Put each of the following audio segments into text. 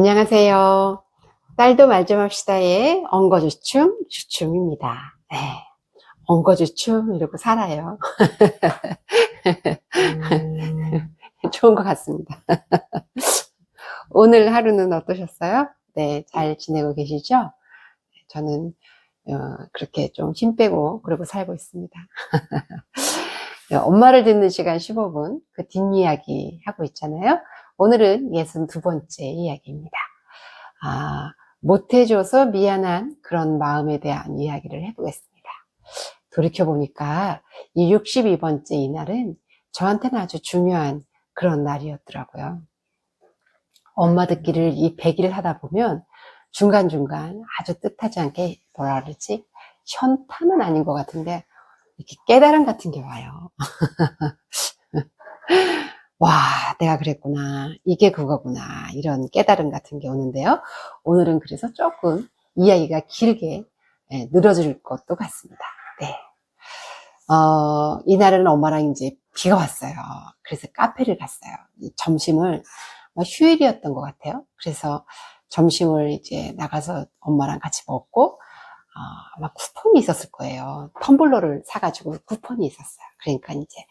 안녕하세요. 딸도 말 좀 합시다의 엉거주춤, 주춤입니다. 네. 엉거주춤 이러고 살아요. 좋은 것 같습니다. 오늘 하루는 어떠셨어요? 네, 잘 지내고 계시죠? 저는 어, 그렇게 좀 힘 빼고 그러고 살고 있습니다. 네, 엄마를 듣는 시간 15분 그 뒷이야기 하고 있잖아요. 오늘은 62번째 이야기입니다. 아, 못해줘서 미안한 그런 마음에 대한 이야기를 해보겠습니다. 돌이켜보니까 이 62번째 이날은 저한테는 아주 중요한 그런 날이었더라고요. 엄마 듣기를 이 100일 하다 보면 중간중간 아주 뜻하지 않게 뭐라 그러지? 현타는 아닌 것 같은데 이렇게 깨달음 같은 게 와요. 와, 내가 그랬구나. 이게 그거구나. 이런 깨달음 같은 게 오는데요. 오늘은 그래서 조금 이야기가 길게 예, 늘어질 것도 같습니다. 네. 어, 이날은 엄마랑 이제 비가 왔어요. 그래서 카페를 갔어요. 이 점심을 휴일이었던 것 같아요. 그래서 점심을 이제 나가서 엄마랑 같이 먹고 어, 아마 쿠폰이 있었을 거예요. 텀블러를 사가지고 쿠폰이 있었어요. 그러니까 이제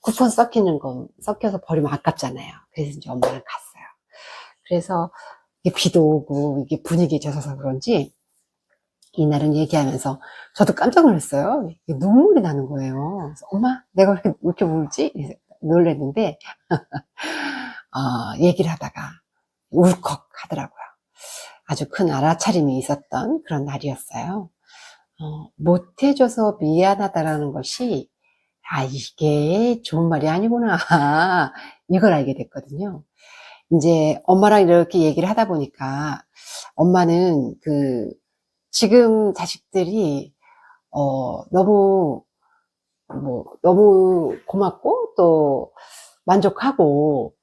쿠폰 섞이는 거 섞여서 버리면 아깝잖아요. 그래서 이제 엄마랑 갔어요. 그래서 이게 비도 오고 이게 분위기 젖어서 그런지 이날은 얘기하면서 저도 깜짝 놀랐어요. 눈물이 나는 거예요. 그래서 엄마, 내가 왜 이렇게 울지? 놀랐는데 어, 얘기를 하다가 울컥 하더라고요. 아주 큰 알아차림이 있었던 그런 날이었어요. 어, 못해줘서 미안하다라는 것이, 아, 이게 좋은 말이 아니구나. 이걸 알게 됐거든요. 이제 엄마랑 이렇게 얘기를 하다 보니까 엄마는 그, 지금 자식들이, 어, 너무, 뭐, 너무 고맙고 또 만족하고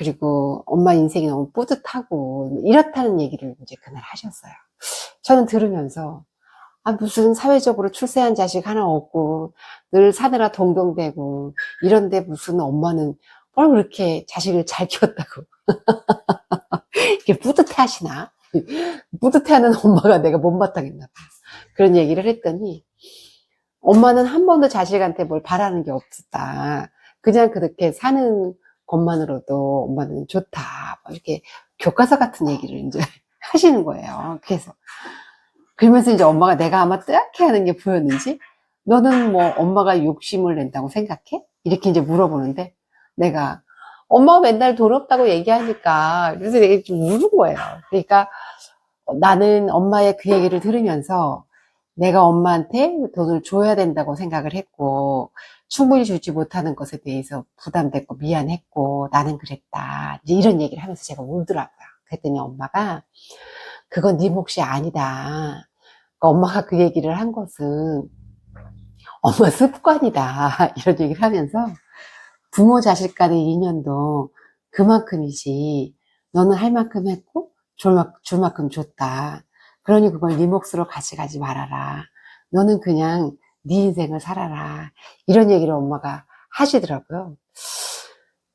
그리고 엄마 인생이 너무 뿌듯하고 이렇다는 얘기를 이제 그날 하셨어요. 저는 들으면서 아 무슨 사회적으로 출세한 자식 하나 없고 늘 사느라 동동대고 이런데 무슨 엄마는 뭘 그렇게 자식을 잘 키웠다고. 이렇게 뿌듯해 하시나? 뿌듯해 하는 엄마가 내가 못마땅했나 봐. 그런 얘기를 했더니 엄마는 한 번도 자식한테 뭘 바라는 게 없었다. 그냥 그렇게 사는 것만으로도 엄마는 좋다. 뭐 이렇게 교과서 같은 얘기를 이제 하시는 거예요. 그래서. 그러면서 이제 엄마가 내가 아마 뜨악해 하는 게 보였는지, 너는 뭐 엄마가 욕심을 낸다고 생각해? 이렇게 이제 물어보는데, 내가, 엄마가 맨날 돈 없다고 얘기하니까, 그래서 내가 좀 우는 거예요. 그러니까 나는 엄마의 그 얘기를 들으면서, 내가 엄마한테 돈을 줘야 된다고 생각을 했고, 충분히 주지 못하는 것에 대해서 부담됐고 미안했고 나는 그랬다. 이런 얘기를 하면서 제가 울더라고요. 그랬더니 엄마가 그건 네 몫이 아니다. 그러니까 엄마가 그 얘기를 한 것은 엄마 습관이다. 이런 얘기를 하면서 부모 자식 간의 인연도 그만큼이지 너는 할 만큼 했고 줄, 만- 줄 만큼 줬다. 그러니 그걸 네 몫으로 가져가지 말아라. 너는 그냥 네 인생을 살아라. 이런 얘기를 엄마가 하시더라고요.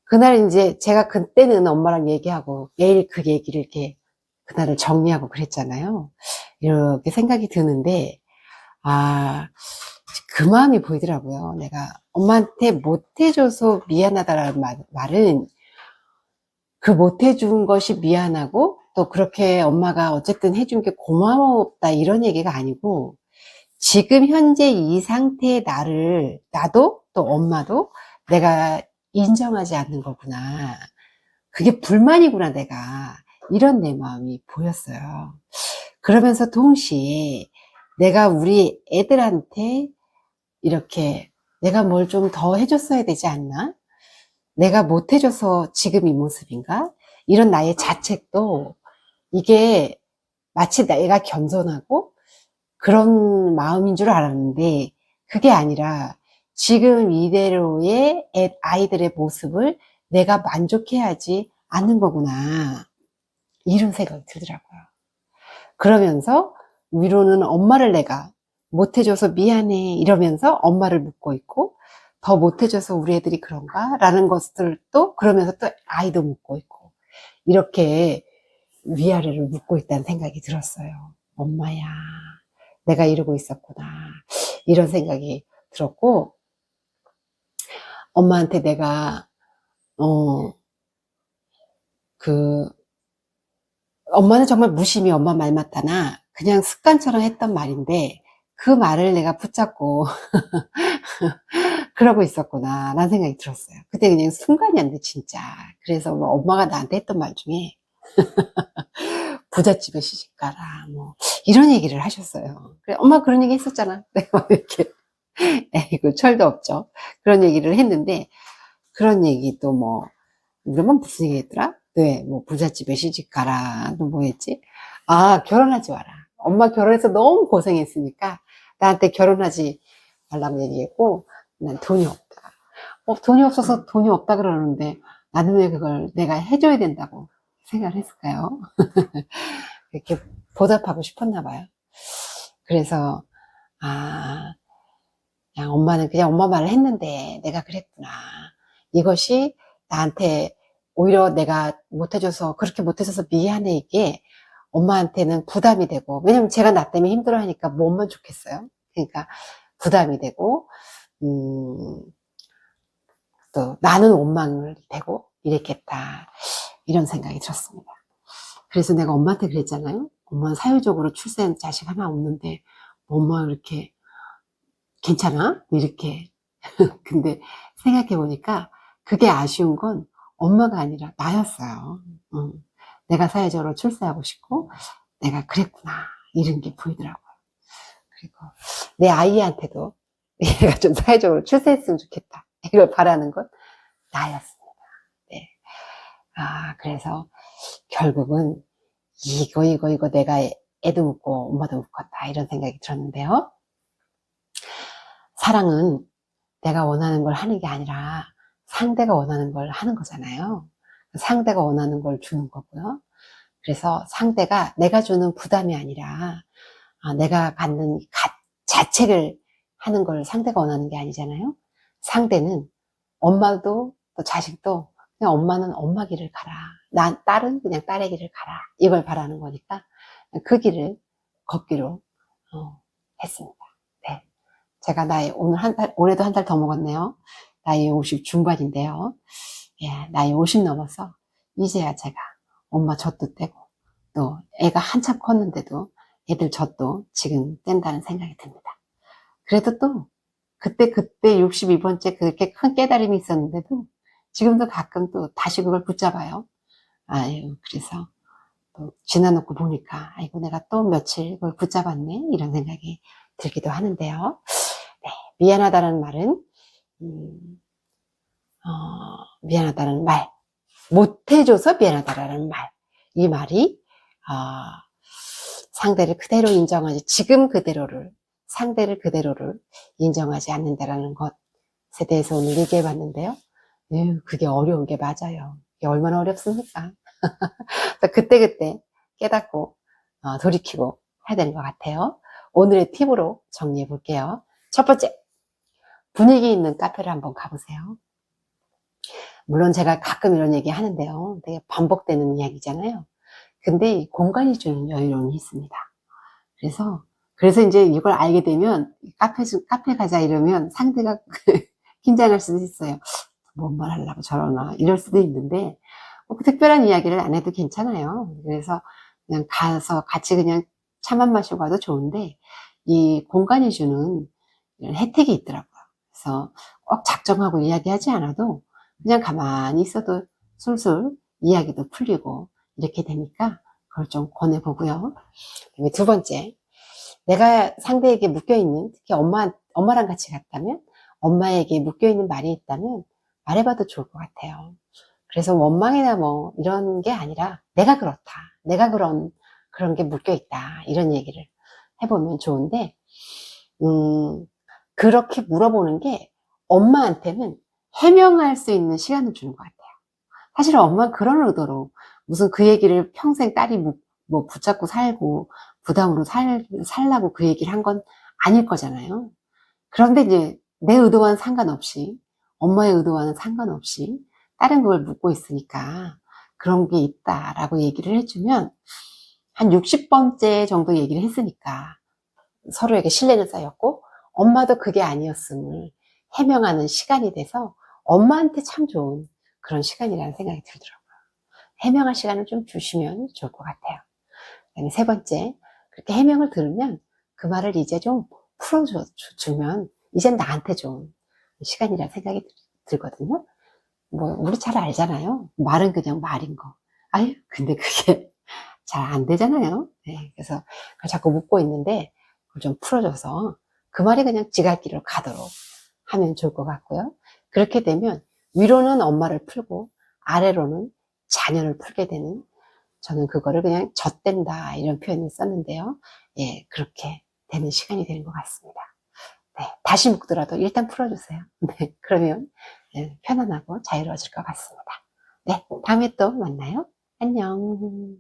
그날 이제 제가 그때는 엄마랑 얘기하고 매일 그 얘기를 이렇게 그날을 정리하고 그랬잖아요. 이렇게 생각이 드는데, 아, 그 마음이 보이더라고요. 내가 엄마한테 못해줘서 미안하다라는 말, 말은 그 못해준 것이 미안하고 또 그렇게 엄마가 어쨌든 해준 게 고마웠다 이런 얘기가 아니고 지금 현재 이 상태의 나를, 나도 또 엄마도 내가 인정하지 않는 거구나. 그게 불만이구나, 내가. 이런 내 마음이 보였어요. 그러면서 동시에 내가 우리 애들한테 이렇게 내가 뭘 좀 더 해줬어야 되지 않나? 내가 못 해줘서 지금 이 모습인가? 이런 나의 자책도 이게 마치 내가 겸손하고 그런 마음인 줄 알았는데 그게 아니라 지금 이대로의 애- 아이들의 모습을 내가 만족해야지 않는 거구나. 이런 생각이 들더라고요. 그러면서 위로는 엄마를 내가 못해줘서 미안해 이러면서 엄마를 묻고 있고 더 못해줘서 우리 애들이 그런가? 라는 것들도 그러면서 또 아이도 묻고 있고 이렇게 위아래를 묻고 있다는 생각이 들었어요. 엄마야, 내가 이러고 있었구나. 이런 생각이 들었고, 엄마한테 내가, 어, 그, 엄마는 정말 무심히 엄마 말 맞다나 그냥 습관처럼 했던 말인데 그 말을 내가 붙잡고 그러고 있었구나 라는 생각이 들었어요. 그때 그냥 순간이었는데 진짜. 그래서 뭐 엄마가 나한테 했던 말 중에 부잣집에 시집가라 뭐 이런 얘기를 하셨어요. 그래 엄마 그런 얘기 했었잖아. 내가 이렇게 에이구 철도 없죠. 그런 얘기를 했는데 그런 얘기도 뭐 그러면 무슨 얘기 했더라? 네, 뭐 부잣집에 시집 가라. 또뭐 했지? 아, 결혼하지 마라. 엄마 결혼해서 너무 고생했으니까 나한테 결혼하지 말라고 얘기했고 난 돈이 없다. 어, 돈이 없어서 돈이 없다 그러는데 나는 왜 그걸 내가 해줘야 된다고 생각을 했을까요? 이렇게 보답하고 싶었나 봐요. 그래서 아, 그냥 엄마는 그냥 엄마 말을 했는데 내가 그랬구나. 이것이 나한테 오히려 내가 못해줘서 그렇게 못해줘서 미안해 이게 엄마한테는 부담이 되고 왜냐면 제가 나 때문에 힘들어 하니까 몸만 좋겠어요. 그러니까 부담이 되고 음, 또 나는 원망을 되고 이랬겠다 이런 생각이 들었습니다. 그래서 내가 엄마한테 그랬잖아요. 엄마는 사회적으로 출세한 자식 하나 없는데 뭐 엄마 이렇게 괜찮아? 이렇게 근데 생각해 보니까 그게 아쉬운 건 엄마가 아니라 나였어요. 응. 내가 사회적으로 출세하고 싶고 내가 그랬구나 이런 게 보이더라고요. 그리고 내 아이한테도 얘가 좀 사회적으로 출세했으면 좋겠다 이걸 바라는 건. 네. 아 그래서 결국은 이거 이거 이거 내가 애도 묻고 엄마도 묻었다 이런 생각이 들었는데요. 사랑은 내가 원하는 걸 하는 게 아니라 상대가 원하는 걸 하는 거잖아요. 상대가 원하는 걸 주는 거고요. 그래서 상대가 내가 주는 부담이 아니라 아, 내가 가, 자책을 하는 걸 상대가 원하는 게 아니잖아요. 상대는 엄마도 또 자식도 그냥 엄마는 엄마 길을 가라. 난 딸은 그냥 딸의 길을 가라. 이걸 바라는 거니까 그 길을 걷기로 어, 했습니다. 네. 제가 나이 오늘 한 달, 올해도 한 달 더 먹었네요. 나이 50 중반인데요. 예, 나이 50 넘어서 이제야 제가 엄마 젖도 떼고 또 애가 한참 컸는데도 애들 젖도 지금 뗀다는 생각이 듭니다. 그래도 또 그때 그때 62번째 그렇게 큰 깨달음이 있었는데도 지금도 가끔 또 다시 그걸 붙잡아요. 아유 그래서 또 지나놓고 보니까 아이고 내가 또 며칠 그걸 붙잡았네 이런 생각이 들기도 하는데요. 네, 미안하다는 말은 음, 어, 미안하다는 말, 못해줘서 미안하다라는 말, 이 말이 어, 상대를 그대로 인정하지 지금 그대로를 상대를 그대로를 인정하지 않는다라는 것에 대해서 오늘 얘기해 봤는데요. 네, 그게 어려운 게 맞아요. 이게 얼마나 어렵습니까? 그때 그때 깨닫고 어, 돌이키고 해야 되는 것 같아요. 오늘의 팁으로 정리해 볼게요. 첫 번째, 분위기 있는 카페를 한번 가보세요. 물론 제가 가끔 이런 얘기 하는데요. 되게 반복되는 이야기잖아요. 근데 공간이 주는 여유로움이 있습니다. 그래서, 그래서 이제 이걸 알게 되면 카페, 카페 가자 이러면 상대가 긴장할 수도 있어요. 뭔 말 하려고 저러나 이럴 수도 있는데 뭐 특별한 이야기를 안 해도 괜찮아요. 그래서 그냥 가서 같이 그냥 차만 마시고 가도 좋은데 이 공간이 주는 혜택이 있더라고요. 그래서 꼭 작정하고 이야기하지 않아도 그냥 가만히 있어도 술술 이야기도 풀리고 이렇게 되니까 그걸 좀 권해보고요. 두 번째, 내가 상대에게 묶여있는, 특히 엄마, 엄마랑 같이 갔다면, 엄마에게 묶여있는 말이 있다면 말해봐도 좋을 것 같아요. 그래서 원망이나 뭐 이런 게 아니라 내가 그렇다. 내가 그런, 그런 게 묶여 있다. 이런 얘기를 해보면 좋은데, 음, 그렇게 물어보는 게 엄마한테는 해명할 수 있는 시간을 주는 것 같아요. 사실은 엄마는 그런 의도로 무슨 그 얘기를 평생 딸이 뭐, 뭐 붙잡고 살고 부담으로 살, 살라고 그 얘기를 한 건 아닐 거잖아요. 그런데 이제 내 의도와는 상관없이 엄마의 의도와는 상관없이 다른 걸 묻고 있으니까 그런 게 있다라고 얘기를 해주면 한 60번째 정도 얘기를 했으니까 서로에게 신뢰는 쌓였고 엄마도 그게 아니었음을 해명하는 시간이 돼서 엄마한테 참 좋은 그런 시간이라는 생각이 들더라고요. 해명할 시간을 좀 주시면 좋을 것 같아요. 세 번째, 그렇게 해명을 들으면 그 말을 이제 좀 풀어주면 이젠 나한테 좋은 시간이라는 생각이 들- 들거든요. 뭐 우리 잘 알잖아요. 말은 그냥 말인 거. 아유, 근데 그게 잘 안 되잖아요. 네, 그래서 자꾸 묻고 있는데 그걸 좀 풀어줘서 그 말이 그냥 지갈 길로 가도록 하면 좋을 것 같고요. 그렇게 되면 위로는 엄마를 풀고 아래로는 자녀를 풀게 되는 저는 그거를 그냥 젖댄다 이런 표현을 썼는데요. 예, 그렇게 되는 시간이 되는 것 같습니다. 네, 다시 묻더라도 일단 풀어주세요. 네, 그러면 예, 편안하고 자유로워질 것 같습니다. 네, 다음에 또 만나요. 안녕.